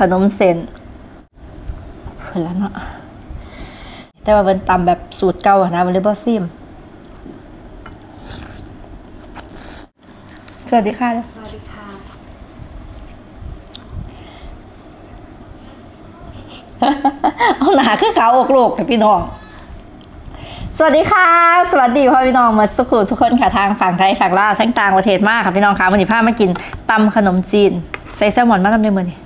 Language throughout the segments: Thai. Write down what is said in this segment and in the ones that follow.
ขนมเส้นเพื่อนละเนาะแต่ว่าเป็นตำแบบสูตรเก่าอะนะมันเลยบอซิมสวัสดีค่ะ สวัสดีค่ะ เอาหนาคือขาวอกโลกนะพี่น้อง สวัสดีค่ะ สวัสดีพ่อพี่น้องมาสุขุสุขคนค่ะทางฝั่งไทยฝั่งลาวทั้งต่างประเทศมากค่ะพี่น้องค่ะวันนี้พามากินตำขนมจีน ใส่แซลมอนมาทำในมือนี่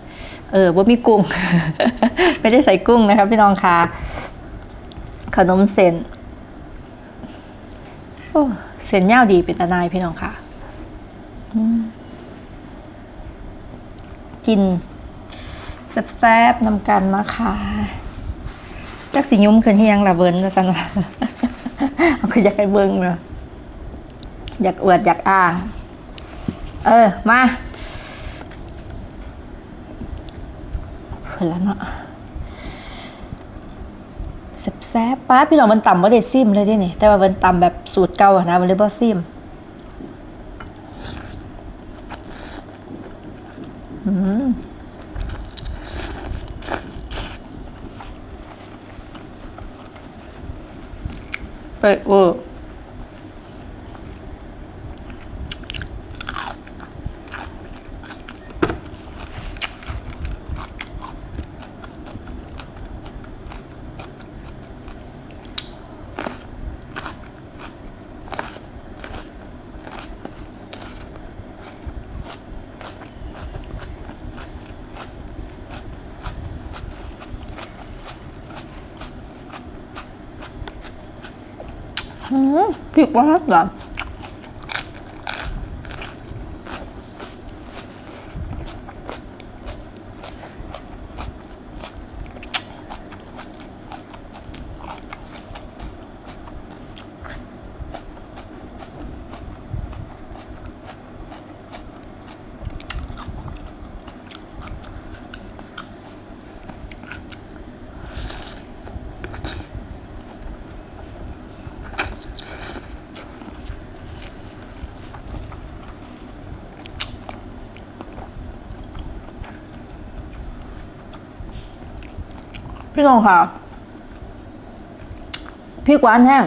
เออว่ามีกุ้ง ไม่ได้ใส่กุ้งนะครับพี่น้องคะขนมเส้นโอ้เส้นยาวดีเป็นตานายพี่น้องค่ะกินแซ่บๆนำกันนะคะจักสิยุ่มขึ้นที่ยังละเบินนะสันว่าเอาคือยากให้เบิ้งเนาะอยากอวดอยากอ้าง เออ มา เพื่อนละเนาะแซ่บป้าพี่น้องมันต่ำว่าเด็ดซิมเลยเดินี่แต่ว่ามันต่ำแบบสูตรเก่าอะนะมันเลยบ่ซิมอืมเปิดเวอ ร์พริ พี่น้องค่ะพริกหวานแห้ง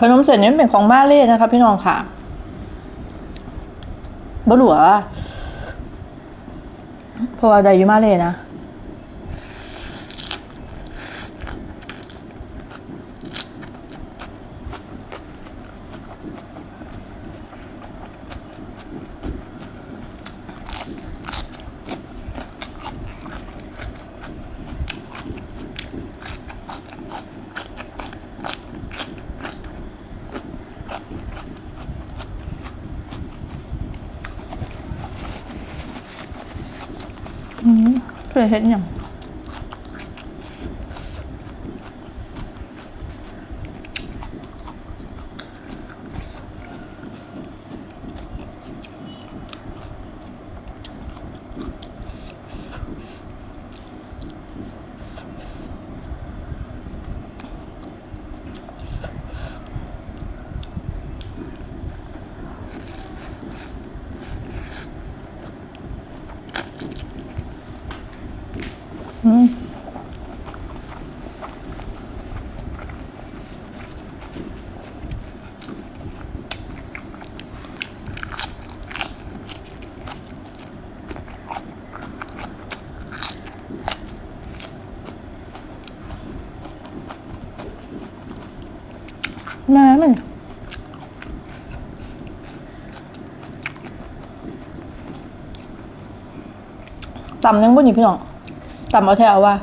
ขนมเสร็จนี้เป็นของมาเล่นะคะพี่น้องค่ะบ่หลัวเพราะว่าได้อยู่มาเล่นะ เคย ตำยังบ่หนีพี่น้องตำเอาแถวว่า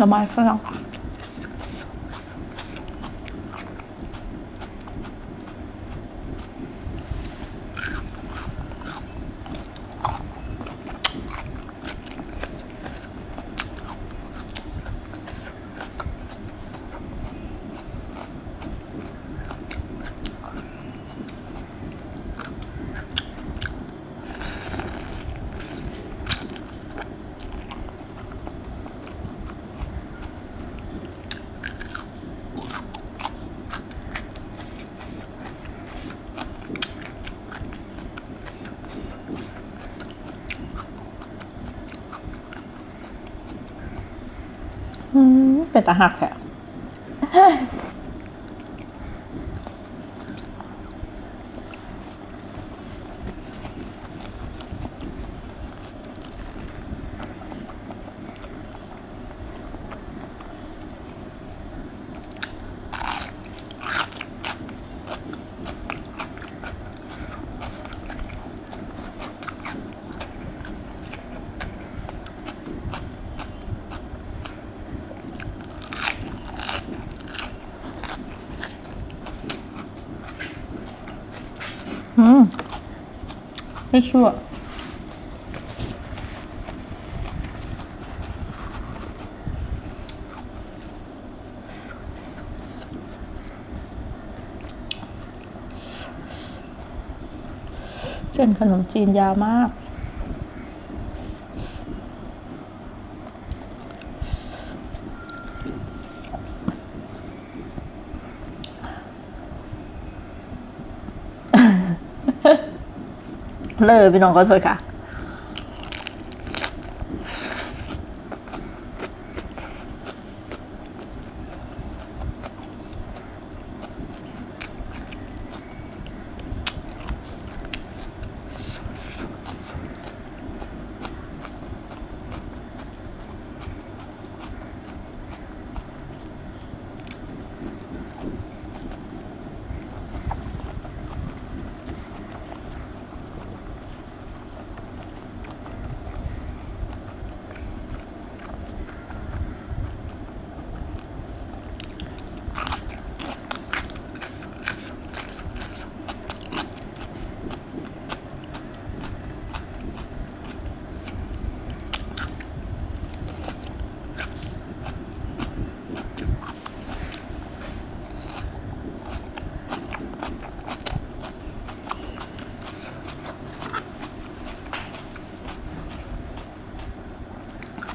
หน่อไม้ เป็นตาหักแท้ อืมไม่ชั่วเส้นขนมจีนยาวมาก เลยพี่น้องก็ถอยค่ะ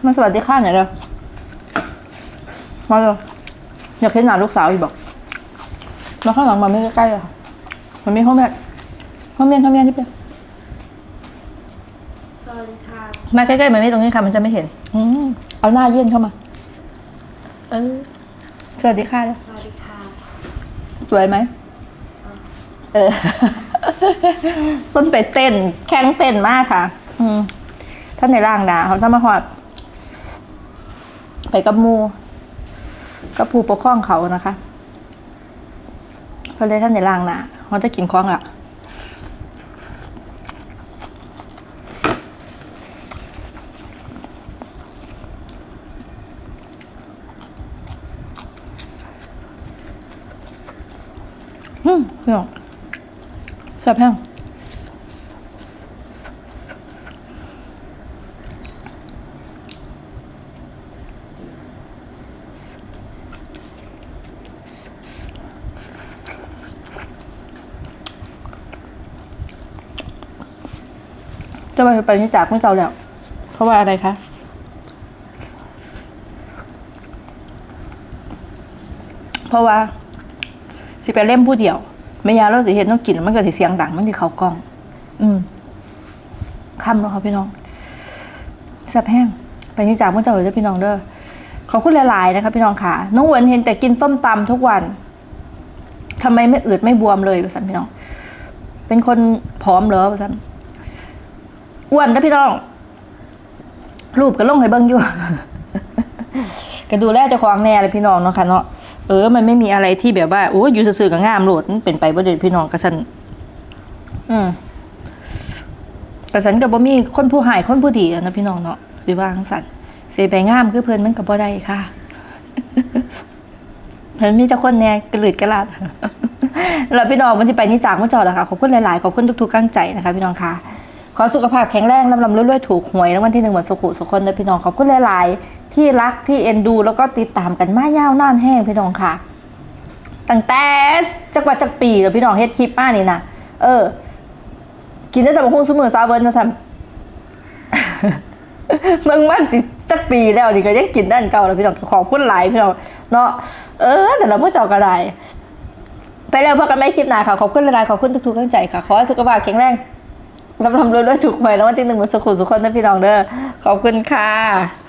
มาสวัสดีค่ะหน่อยเร็วมาเร็วอยากเห็นหน้าลูกสาวอีกบอกมาข้างหลังมาไม่ใกล้ๆเลยค่ะมันมีห้องแม่ห้องเมียนห้องเมียนที่เป็นสวัสดีค่ะมาใกล้ๆมันไม่ตรงนี้ค่ะ มันจะไม่เห็น อืมเอาหน้ายื่นเข้ามา เออสวัสดีค่ะเร็วสวัสดีค่ะ สวยไหมเออต้นไปเต้น แข้งเต้นมากค่ะ อืมท่านในร่างดาเขาถ้ามาหอด ไปกับมูกับผู้ปกครองเขานะคะเพราะเลยท่านในร่างนะเขาจะกินคล้องละอืมพี่น้อแซ่บแห้ง ไปไปนี่จากไม่เจ้าแล้ว เพราะว่าอะไรคะเพราะว่า สิไปเล่มผู้เดียวไม่ยาเราสิเห็นต้องกินมันก็สิเสียงดังมันสิเขากล้อง อืมคำแล้วค่ะพี่น้องแซ่บแห้งไปนี่จากเมื่อเจ้าเด้อพี่น้องเด้อขอบคุณหลายๆนะคะพี่น้องค่ะน้องหวนเห็นแต่กินส้มตำทุกวันทำไมไม่อืดไม่บวมเลยสันพี่น้อง เป็นคนผอมเหรอสัน อ้วนนะพี่น้อง รูปก็ลงให้เบิ้งอยู่ก็ดูแลเจ้าของแน่เลยพี่น้องเนาะค่ะเนาะเออ มันไม่มีอะไรที่แบบว่า โอ้ยอยู่ซื่อๆกับงามโหลดมันเป็นไปบ่เด็พี่น้องกระสันอืมกระสันกับบ่มีคนผู้หายคนผู้ดีนะพี่น้องเนาะสิว่าจังสันเสียไปงามคือเพิ่นมันกับบ่ได้ค่ะเห็นมีแต่คนแน่กระหลืดกระลาดแล้วพี่น้องมันจะไปนี่จากมาจอดแล้วค่ะขอบคุณหลายๆขอบคุณทุกๆกำลังใจนะคะ พี่น้องค่ะ ขอสุขภาพแข็งแรงลำลำรวยๆถูกหวยรางวัลที่หนึ่งหมดสุขุสุขคนนะพี่น้องขอบคุณหลายๆ ที่รักที่เอ็นดู แล้วก็ติดตามกันมายาวนานแห้งพี่น้องค่ะ ตั้งแต่จักวัดจักปีแล้วพี่น้องเฮ็ดคลิปมานี่นะเออ กินได้แต่บะฮุ่งสมือซาเบิร์นมาสั่นมึงมันจิจักปีแล้วนี่ก็ยังกินด้านเก่าแล้วพี่น้องขอบคุณหลายพี่น้องเนาะเออแต่เราพ่อจอกระไดไปแล้วพบกันไม่คลิปหน้าค่ะ ขอบคุณหลายๆขอบคุณทุกๆกำลังใจค่ะ ขอสุขภาพแข็งแรง รับรำรวยๆถูกหวยแล้ววันที่หนึ่งมันสุขุสุขคนนะพี่น้องเด้อขอบคุณค่ะ